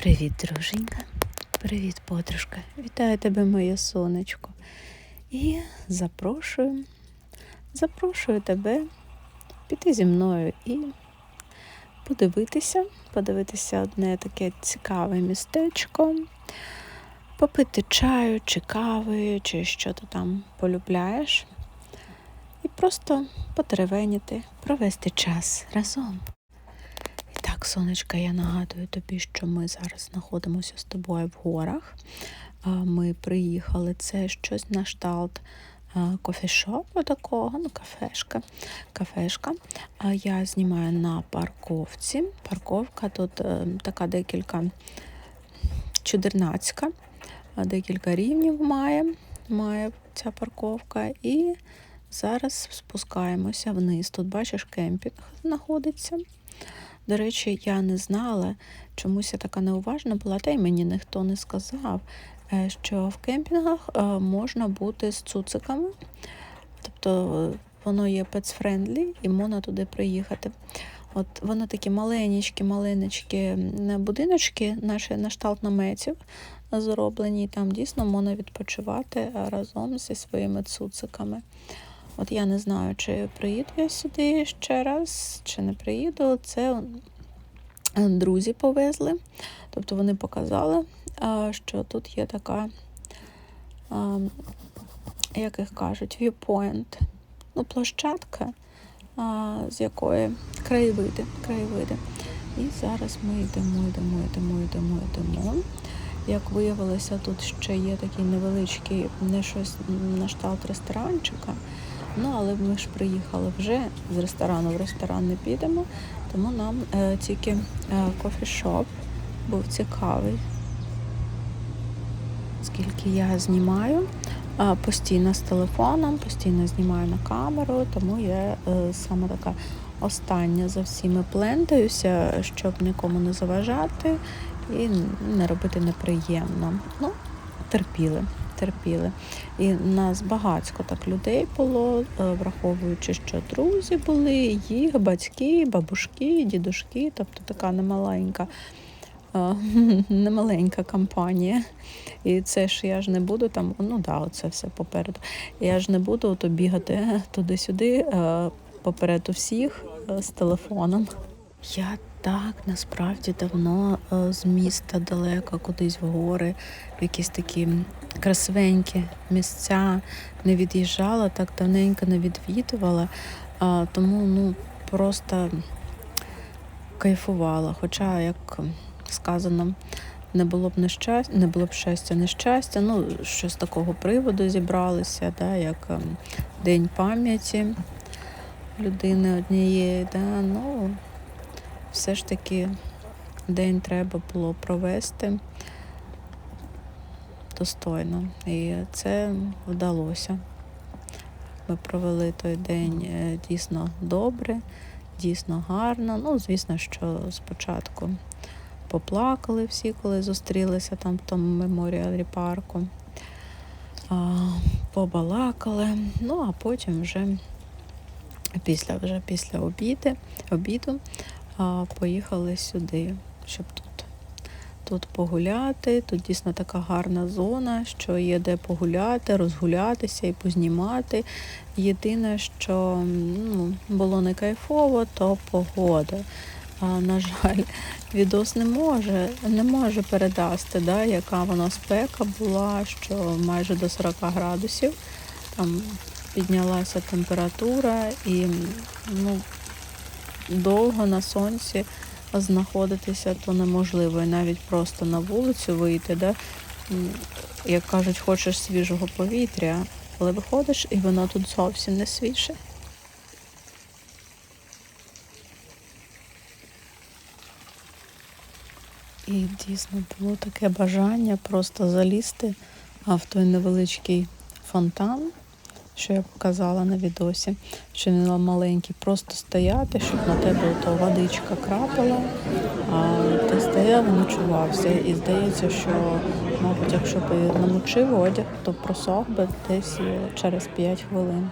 Привіт, друженька. Привіт, подружка. Вітаю тебе, моє сонечко. І запрошую, запрошую тебе піти зі мною і подивитися, подивитися одне таке цікаве містечко, попити чаю, чи кави, чи що ти там полюбляєш. І просто потеревеніти, провести час разом. Так, сонечка, я нагадую тобі, що ми зараз знаходимося з тобою в горах. Ми приїхали, це щось на шталт а, кофішопу такого, ну, кафешка. кафешка. Я знімаю на парковці. Парковка тут е, така декілька чудернацька, декілька рівнів має, має ця парковка. І зараз спускаємося вниз. Тут, бачиш, кемпінг знаходиться. До речі, я не знала, чомусь я така неуважна була, та й мені ніхто не сказав, е, що в кемпінгах е, можна бути з цуциками. Тобто е, воно є pets-friendly і можна туди приїхати. От Вони такі маленькі, маленькі будиночки, наші на шталт наметів зроблені, і там дійсно можна відпочивати разом зі своїми цуциками. От я не знаю, чи приїду я сюди ще раз, чи не приїду. Це друзі повезли. Тобто вони показали, що тут є така, як їх кажуть, viewpoint, ну, площадка, з якої краєвиди. краєвиди. І зараз ми йдемо, йдемо, йдемо, йдемо, йдемо. Як виявилося, тут ще є такий невеличкий, не щось на шталт ресторанчика. Ну, але ми ж приїхали вже з ресторану в ресторан не підемо, тому нам е, тільки е, кофішоп був цікавий. Скільки я знімаю е, постійно з телефоном, постійно знімаю на камеру, тому я е, саме така остання за всіми плентаюся, щоб нікому не заважати і не робити неприємно. Ну, терпіли терпіли. І нас багатько так людей було, е, враховуючи, що друзі були, їх батьки, бабушки, дідушки, тобто така немаленька. Е, немаленька компанія. І це ж я ж не буду там, ну да, оце все попереду. Я ж не буду ото бігати туди-сюди, е, попереду всіх з телефоном. Я так насправді давно з міста далеко, кудись в гори, в якісь такі красивенькі місця, не від'їжджала, так давненько не відвідувала, а, тому ну, просто кайфувала. Хоча, як сказано, не було б нещастя, не було б щастя, нещастя. Ну, що з такого приводу зібралися, да, як ем, День пам'яті людини однієї. Да, ну, Все ж таки день треба було провести достойно. І це вдалося. Ми провели той день е, дійсно добре, дійсно гарно. Ну, звісно, що спочатку поплакали всі, коли зустрілися там в тому меморіалі парку. Побалакали, ну а потім вже після вже після обіди, обіду поїхали сюди, щоб тут тут погуляти. Тут дійсно така гарна зона, що є де погуляти, розгулятися і познімати. Єдине, що ну, було не кайфово, то погода. А, На жаль, відос не може не може передасти, да, яка вона спека була, що майже до 40 градусів. Там піднялася температура і ну, довго на сонці знаходитися, то неможливо. І навіть просто на вулицю вийти, де, як кажуть, хочеш свіжого повітря, але виходиш і воно тут зовсім не свіже. І дійсно було таке бажання просто залізти в той невеличкий фонтан що я показала на відосі, що він маленький, просто стояти, щоб на тебе то водичка крапала, а ти стояв і ночувався. І здається, що, мабуть, якщо б намочив одяг, то просох би десь через 5 хвилин.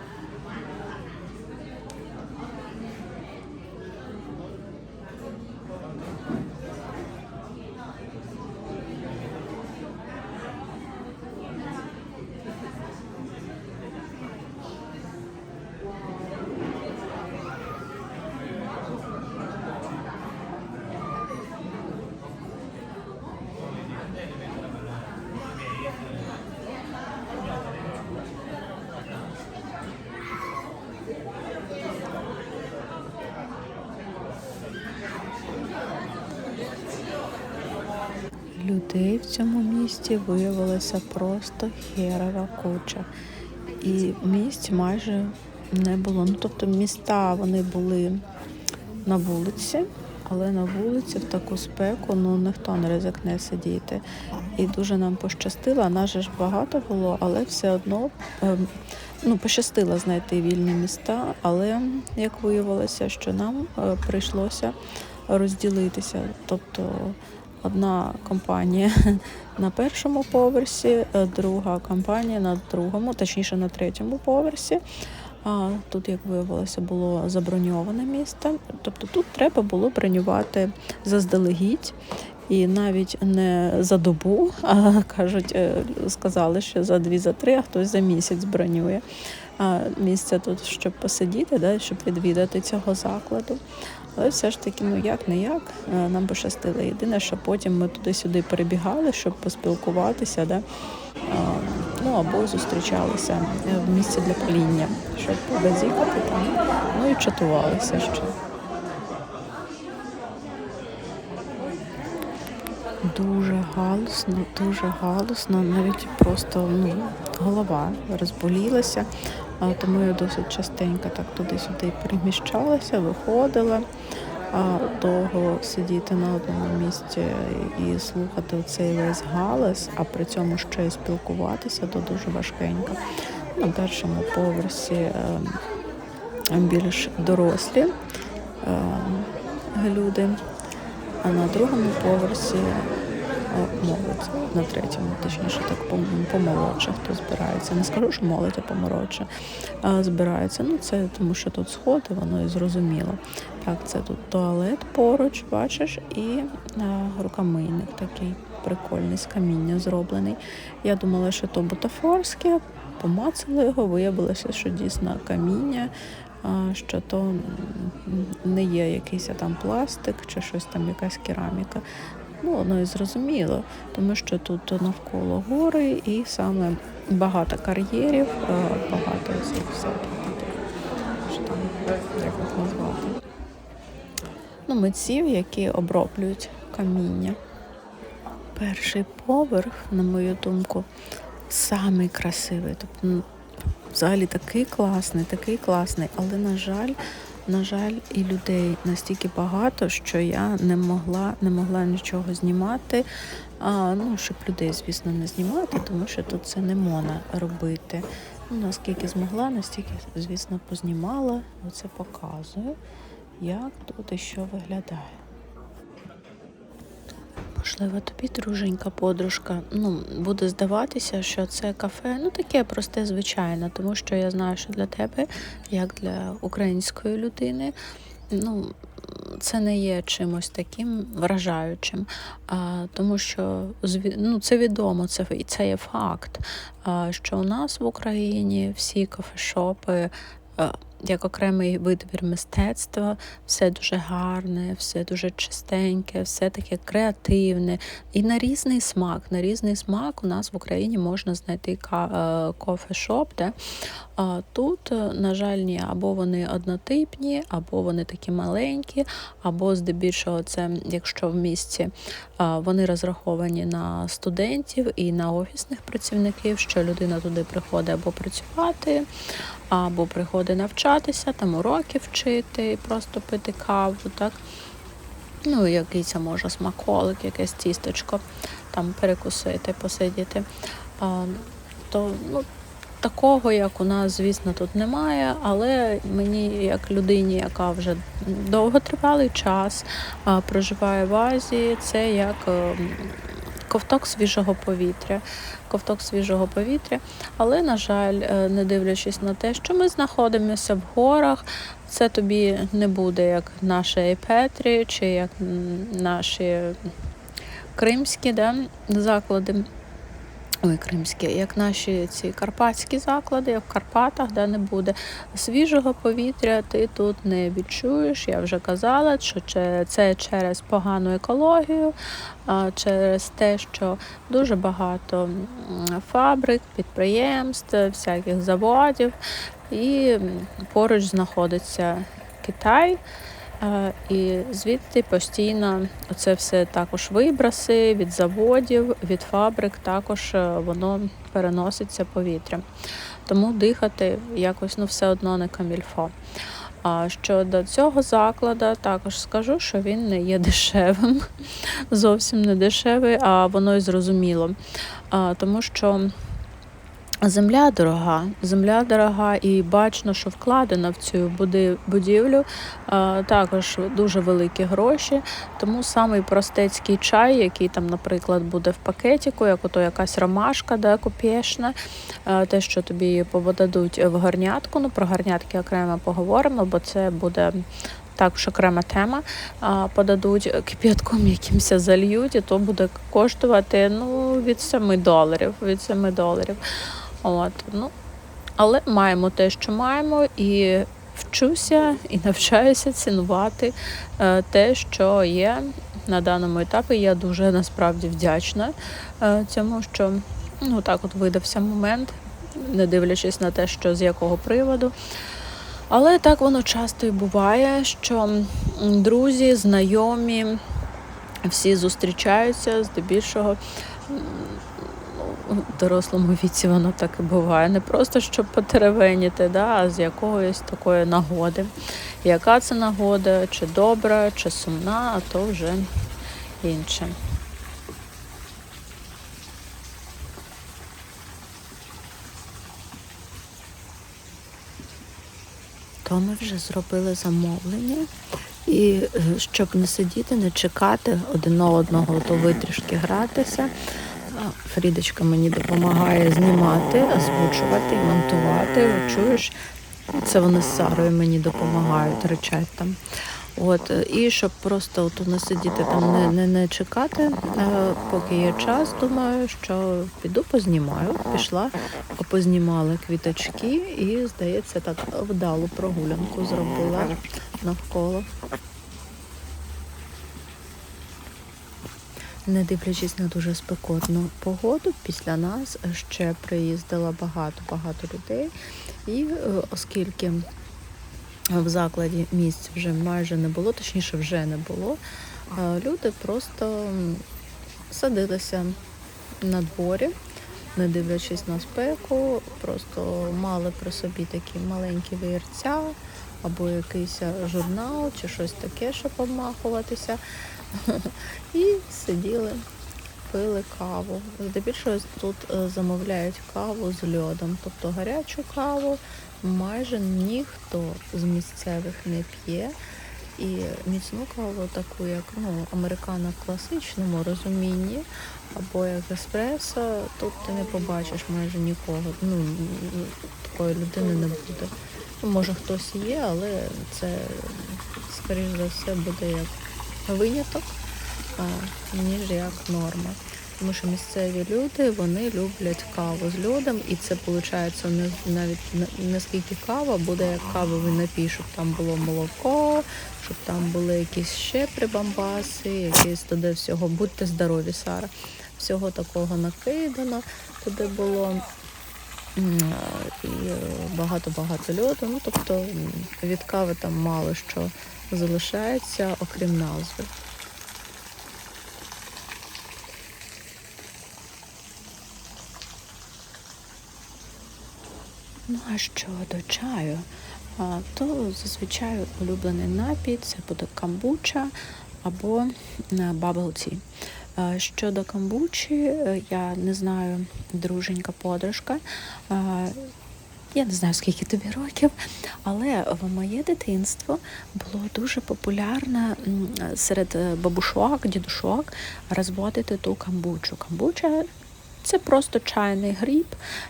Людей в цьому місті виявилося просто херова куча. І місць майже не було. Ну, тобто міста вони були на вулиці, але на вулиці в таку спеку ну ніхто не ризикне сидіти. І дуже нам пощастило, нас же ж багато було, але все одно ем, ну, пощастило знайти вільні міста, але як виявилося, що нам е, прийшлося розділитися. Тобто одна компанія на першому поверсі, е, друга компанія на другому, точніше на третьому поверсі. А тут, як виявилося, було заброньоване місце. Тобто тут треба було бронювати заздалегідь. І навіть не за добу, а кажуть, е, сказали, що за дві, за три, а хтось за місяць бронює. А місце тут, щоб посидіти, да, щоб відвідати цього закладу. Але все ж таки, ну як не як, е, нам пощастило. Єдине, що потім ми туди-сюди перебігали, щоб поспілкуватися, да? Ну або зустрічалися е, в місці для паління, щоб побазікати там, ну і чатувалися ще. Дуже галусно, дуже галусно, навіть просто ну, голова розболілася, тому я досить частенько так туди-сюди переміщалася, виходила. А довго сидіти на одному місці і слухати цей весь галас, а при цьому ще й спілкуватися, то дуже важкенько. На першому поверсі ем, більш дорослі ем, люди, а на другому поверсі молодь, на третьому, точніше, так помолодше, хто збирається. Не скажу, що молодь, а помолодше збирається. Ну, це тому, що тут сходи, воно і зрозуміло. Так, це тут туалет поруч, бачиш, і а, рукомийник такий прикольний, з каміння зроблений. Я думала, що то бутафорське, помацали його, виявилося, що дійсно каміння. Що то не є якийсь там пластик чи щось там, якась кераміка. Ну, воно і зрозуміло, тому що тут навколо гори і саме багато кар'єрів, багато всяких що там, як їх назвати. Ну, митців, які оброблюють каміння. Перший поверх, на мою думку, самий красивий. Тобто, ну, взагалі такий класний, такий класний, але, на жаль, на жаль, і людей настільки багато, що я не могла не могла нічого знімати. А, ну, щоб людей, звісно, не знімати, тому що тут це не можна робити. Ну, наскільки змогла, настільки, звісно, познімала. Оце показую, як тут і що виглядає. Можливо, тобі, друженька, подружка, ну, буде здаватися, що це кафе, ну таке просте, звичайне, тому що я знаю, що для тебе, як для української людини, ну, це не є чимось таким вражаючим, а, тому що ну, це відомо, це, це є факт, а, що у нас в Україні всі кафешопи. Як окремий витвір мистецтва, все дуже гарне, все дуже чистеньке, все таке креативне. І на різний смак. На різний смак у нас в Україні можна знайти е, кофешоп, де тут, е, на жаль, ні, або вони однотипні, або вони такі маленькі, або здебільшого, це якщо в місті вони розраховані на студентів і на офісних працівників, що людина туди приходить або працювати, або приходить навчатися, там уроки вчити, просто пити каву. так. Ну, якийсь може смаколик, якесь тістечко, там перекусити, посидіти. А, то ну, такого, як у нас, звісно, тут немає, але мені, як людині, яка вже довготривалий час а, проживає в Азії, це як ем, ковток свіжого повітря. Ковток свіжого повітря, але, на жаль, е, не дивлячись на те, що ми знаходимося в горах, це тобі не буде як наші Ейпетрі чи як наші кримські да, заклади. Ой, кримські, як наші ці карпатські заклади, як в Карпатах, де не буде свіжого повітря, ти тут не відчуєш. Я вже казала, що це через погану екологію, через те, що дуже багато фабрик, підприємств, всяких заводів, і поруч знаходиться Китай. Е, І звідти постійно це все також виброси від заводів, від фабрик, також е, воно переноситься повітрям. Тому дихати якось ну, все одно не камільфо. А щодо цього закладу, також скажу, що він не є дешевим, зовсім не дешевий, а воно і зрозуміло. А, Тому що земля дорога, земля дорога, і бачно, що вкладено в цю будівлю також дуже великі гроші. Тому самий простецький чай, який там, наприклад, буде в пакетику, як ото якась ромашка, да, копєшна, те, що тобі подадуть в горнятку. Ну, про горнятки окремо поговоримо, бо це буде. Також окрема тема. Подадуть кип'ятком якимось зальють, і то буде коштувати ну, від 7 доларів. Від 7 доларів. От, ну, але маємо те, що маємо, і вчуся і навчаюся цінувати е, те, що є на даному етапі. Я дуже насправді вдячна е, цьому, що ну, так от видався момент, не дивлячись на те, що з якого приводу. Але так воно часто і буває, що друзі, знайомі, всі зустрічаються здебільшого. У дорослому віці воно так і буває. Не просто щоб потеревеніти, да, а з якоїсь такої нагоди. Яка це нагода, чи добра, чи сумна, а то вже інше. То ми вже зробили замовлення. І е, щоб не сидіти, не чекати один одного, то витрішки гратися. Фрідочка мені допомагає знімати, озвучувати монтувати. Чуєш, це вони з Сарою мені допомагають, речать там. От, і щоб просто от не сидіти там, не, не, не чекати, е, поки є час, думаю, що піду познімаю. Пішла, познімали квіточки і, здається, так вдалу прогулянку зробила навколо. Не дивлячись на дуже спекотну погоду, після нас ще приїздило багато-багато людей. І е, оскільки в закладі місць вже майже не було, точніше вже не було, е, люди просто садилися на дворі, не дивлячись на спеку, просто мали при собі такі маленькі веєрця або якийсь журнал чи щось таке, щоб обмахуватися. І сиділи, пили каву. Здебільшого тут е, замовляють каву з льодом, тобто гарячу каву майже ніхто з місцевих не п'є. І міцну каву, таку, як ну, американо в класичному розумінні, або як еспресо, тут ти не побачиш майже нікого. Ну, такої людини не буде. Ну, може хтось є, але це, скоріш за все, буде як виняток, ніж як норма. Тому що місцеві люди вони люблять каву з льодом, і це виходить навіть не кава, буде як кавовий напій, щоб там було молоко, щоб там були якісь ще прибамбаси, якісь туди всього. Будьте здорові, Сара. Всього такого накидано. Туди було і е, багато-багато льоду. Ну, тобто від кави там мало що залишається, окрім назви. Ну а щодо чаю, то зазвичай улюблений напій це буде камбуча або. Е, Щодо камбучі, е, я не знаю, друженька подружка. е, Я не знаю, скільки тобі років, але в моє дитинство було дуже популярно серед е, бабушок, дідушок розводити ту камбучу. Камбуча це просто чайний гріб,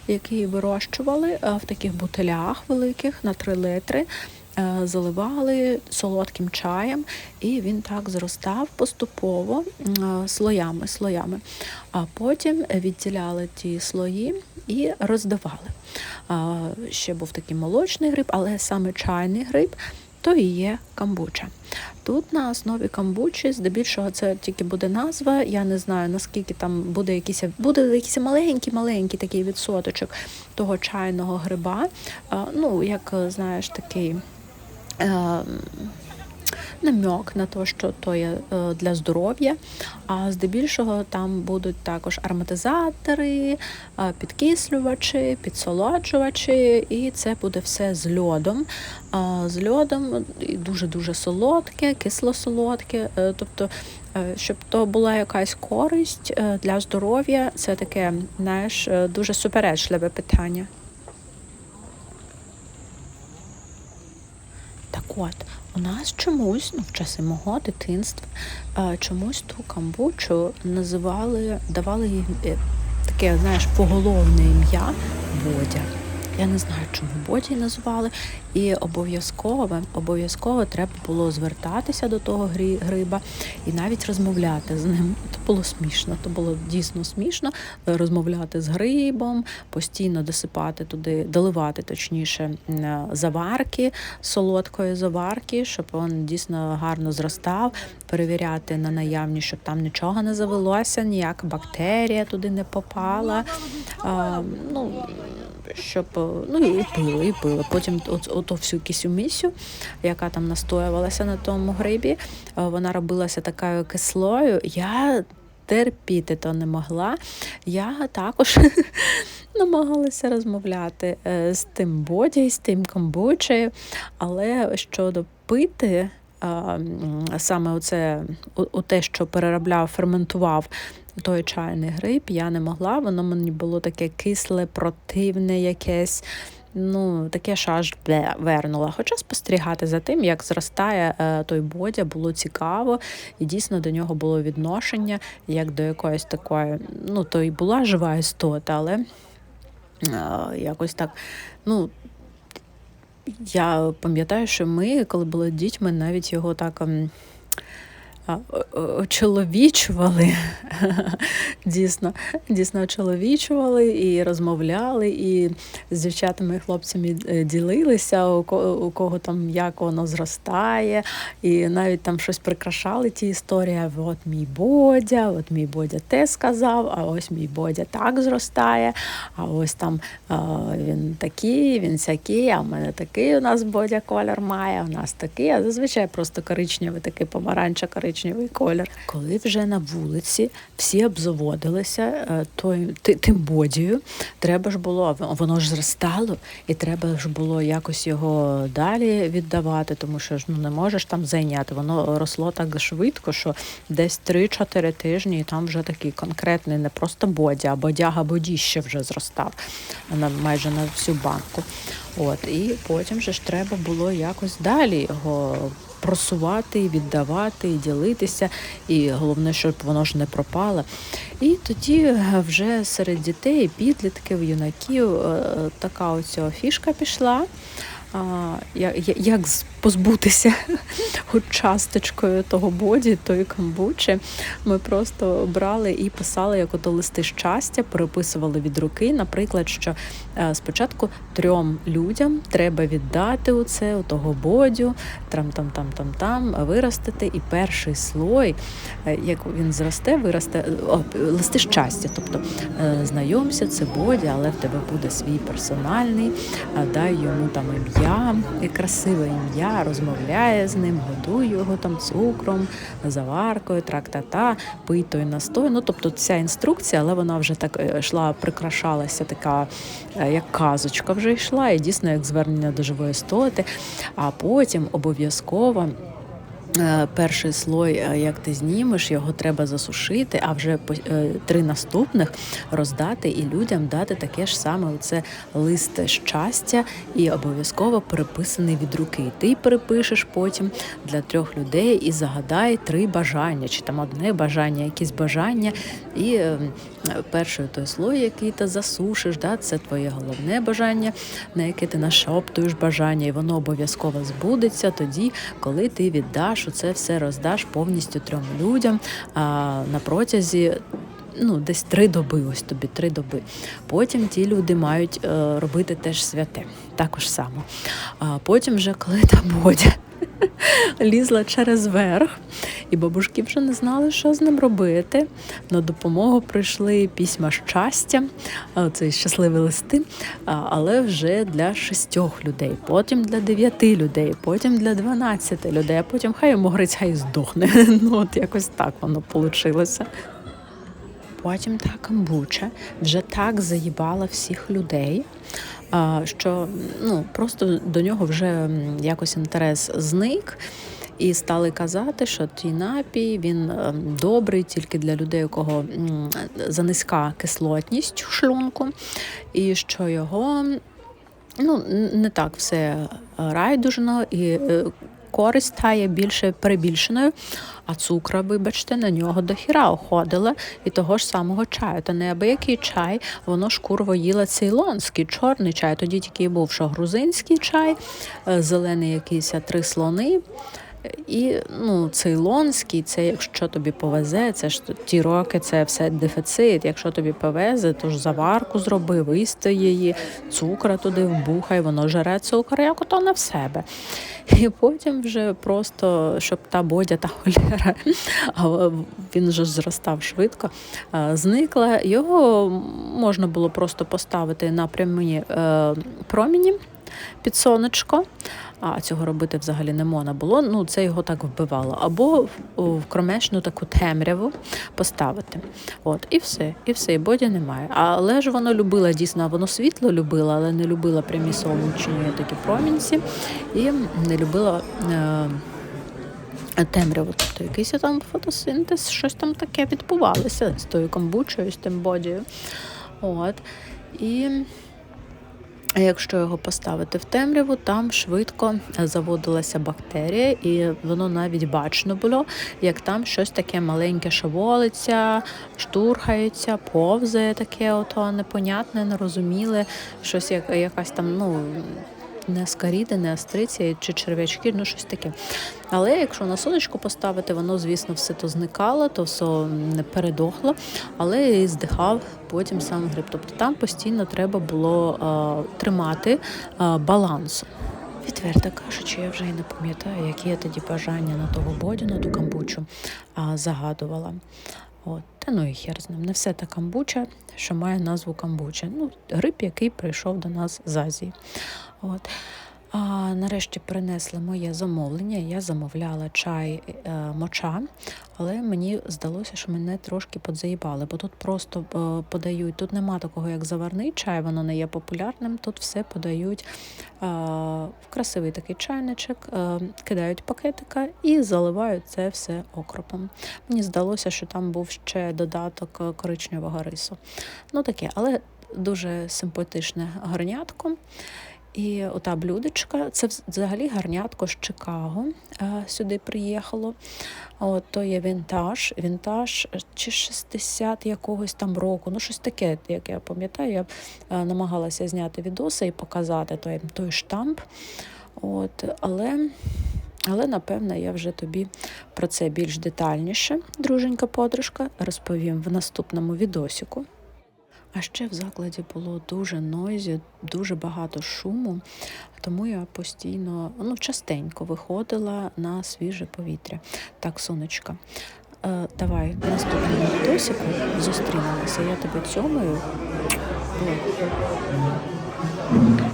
який вирощували е, в таких бутилях великих на 3 літри. е, Заливали солодким чаєм, і він так зростав поступово слоями, слоями. А потім відділяли ті слої і роздавали. Ще був такий молочний гриб, але саме чайний гриб то і є камбуча. Тут на основі камбучі, здебільшого, це тільки буде назва. Я не знаю наскільки там буде якийсь буде якийсь маленький-маленький такий відсоточок того чайного гриба. Ну, як знаєш, такий. Е, намек на те, що то є е, для здоров'я. А здебільшого там будуть також ароматизатори, е, підкислювачі, підсолоджувачі, і це буде все з льодом. З льодом дуже-дуже солодке, кисло-солодке. Е, Тобто, е, щоб то була якась користь е, для здоров'я, це таке, знаєш, е, дуже суперечливе питання. От, у нас чомусь, ну, в часи мого дитинства, е, чомусь ту камбучу називали, давали їй е, таке, знаєш, поголовне ім'я Бодя. Я не знаю, чому Боді назвали. І обов'язково, обов'язково треба було звертатися до того гриба і навіть розмовляти з ним. Це було смішно, то було дійсно смішно е, розмовляти з грибом, постійно досипати туди, доливати точніше заварки, солодкої заварки, щоб він дійсно гарно зростав, перевіряти на наявність, щоб там нічого не завелося, ніяка бактерія туди не попала. А, ну, щоб е, ну і пили, і пили. Потім от, ото всю кисю місю, яка там настоювалася на тому грибі, е, вона робилася такою кислою. Я терпіти то не могла. Я також намагалася розмовляти е, з тим боді, з тим камбучею, але щодо пити. Саме оце, о те, що переробляв, ферментував той чайний гриб, я не могла. Воно мені було таке кисле, противне якесь. Ну, таке що аж вернула. Хоча спостерігати за тим, як зростає е, той бодя, було цікаво, і дійсно до нього було відношення, як до якоїсь такої, ну, то і була жива істота, але е, якось так, ну. Я пам'ятаю, що ми, коли були дітьми, навіть його так ем, очоловічували, дійсно, дійсно очоловічували і розмовляли, і з дівчатами і хлопцями е, ділилися, у кого, там як воно зростає, і навіть там щось прикрашали ті історії. От мій Бодя, от мій Бодя те сказав, а ось мій Бодя так зростає, а ось там він такий, він сякий, а в мене такий у нас Бодя колір має, у нас такий, а зазвичай просто коричневий, такий помаранча коричневий колір. Коли вже на вулиці всі обзаводилися е, ти- тим бодію, треба ж було, воно ж зростало, і треба ж було якось його далі віддавати, тому що ж ну не можеш там зайняти. Воно росло так швидко, що десь 3-4 тижні, і там вже такий конкретний, не просто бодя, а бодяга бодіще вже зростав на майже на всю банку. От і потім же ж треба було якось далі його просувати, віддавати, ділитися, і головне, щоб воно ж не пропало. І тоді вже серед дітей, підлітків, юнаків е, така оця фішка пішла. Як з- позбутися хоч часточкою того боді, тої камбучі. Ми просто брали і писали як ото листи щастя, переписували від руки. Наприклад, що е, спочатку трьом людям треба віддати у це, у того бодю, там там там там там виростити. І перший слой, е, як він зросте, виросте о, листи щастя. Тобто е, знайомся, це бодя, але в тебе буде свій персональний, дай йому там ім'я, красиве ім'я, розмовляє з ним, годує його там цукром, заваркою, трак-та-та, пий той настой. Ну, тобто ця інструкція, але вона вже так е, йшла, прикрашалася така, е, як казочка вже йшла, і дійсно як звернення до живої істоти. А потім обов'язково. Е, Перший слой, е, як ти знімеш, його треба засушити, а вже е, три наступних роздати і людям дати таке ж саме оце лист щастя і обов'язково переписаний від руки. Ти перепишеш потім для трьох людей і загадай три бажання, чи там одне бажання, якісь бажання. І перший той слой, який ти засушиш, да, це твоє головне бажання, на яке ти нашоптуєш бажання, і воно обов'язково збудеться тоді, коли ти віддаш оце все роздаш повністю трьом людям а, на протязі. Ну, десь три доби, ось тобі три доби. Потім ті люди мають е, робити теж святе, також само. А потім, вже коли та бодя лізла через верх, і бабушки вже не знали, що з ним робити. На допомогу прийшли письма щастя, це щасливі листи, але вже для шістьох людей, потім для дев'яти людей, потім для дванадцяти людей, а потім хай йому гриць, хай здохне. Ну, от якось так воно вийшло. Потім та камбуча вже так заїбала всіх людей, що ну, просто до нього вже якось інтерес зник. І стали казати, що твій напій він ем, добрий тільки для людей, у кого занизька кислотність у шлунку, і що його ну, не так все райдужно і е, користь та є більше перебільшеною. А цукра, вибачте, на нього до хіра оходила і того ж самого чаю. Та неабиякий чай, воно ж курво їла цейлонський, чорний чай. Тоді тільки був, що грузинський чай, е, зелений якийсь три слони. І ну, цейлонський, це якщо тобі повезе, це ж ті роки, це все дефіцит. Якщо тобі повезе, то ж заварку зроби, висти її, цукра туди вбухай, воно жере цукор, як ото не в себе. І потім вже просто, щоб та бодя, та холєра, а він вже зростав швидко, зникла. Його можна було просто поставити на прямі е, проміні під сонечко. А цього робити взагалі не можна було. Ну це його так вбивало. Або в, кромешну таку темряву поставити. От, і все, і все, і боді немає. Але ж воно любила дійсно, воно світло любила, але не любила прямі сонячні такі промінці і не любила. Е- Темряву, тобто якийсь там фотосинтез, щось там таке відбувалося з тою камбучою, з тим бодією. От. І а Якщо його поставити в темряву, там швидко заводилася бактерія, і воно навіть бачно було, як там щось таке маленьке шеволиться, штурхається, повзає таке, ото непонятне, нерозуміле, щось як якась там, ну. Не аскаріди, не астриція чи черв'ячки, ну щось таке. Але якщо на сонечко поставити, воно, звісно, все то зникало, то все не передохло, але і здихав потім сам гриб. Тобто там постійно треба було а, тримати а, баланс. Відверто кажучи, я вже й не пам'ятаю, які я тоді бажання на того бодю, на ту камбучу а, загадувала. От. Та ну і хер з ним. Не все та камбуча, що має назву камбуча. Ну, гриб, який прийшов до нас з Азії. От. А, нарешті принесли моє замовлення. Я замовляла чай е, моча, але мені здалося, що мене трошки подзаїбали, бо тут просто е, подають. Тут нема такого, як заварний чай, воно не є популярним. Тут все подають е, в красивий такий чайничок, е, кидають пакетика і заливають це все окропом. Мені здалося, що там був ще додаток е, коричневого рису. Ну таке, але дуже симпатичне гарнятко. І ота блюдечка, це взагалі гарнятко з Чикаго е, сюди приїхало. От, то є вінтаж, вінтаж чи 60 якогось там року. Ну, щось таке, як я пам'ятаю, я е, намагалася зняти відоси і показати той, той штамп. От, але. Але напевно я вже тобі про це більш детальніше, друженька подружка, розповім в наступному відосіку. А ще в закладі було дуже нойзі, дуже багато шуму, тому я постійно, ну, частенько виходила на свіже повітря. Так, сонечка. Е, давай наступному відосіку зустрінемося. Я тебе цьомаю. Бо-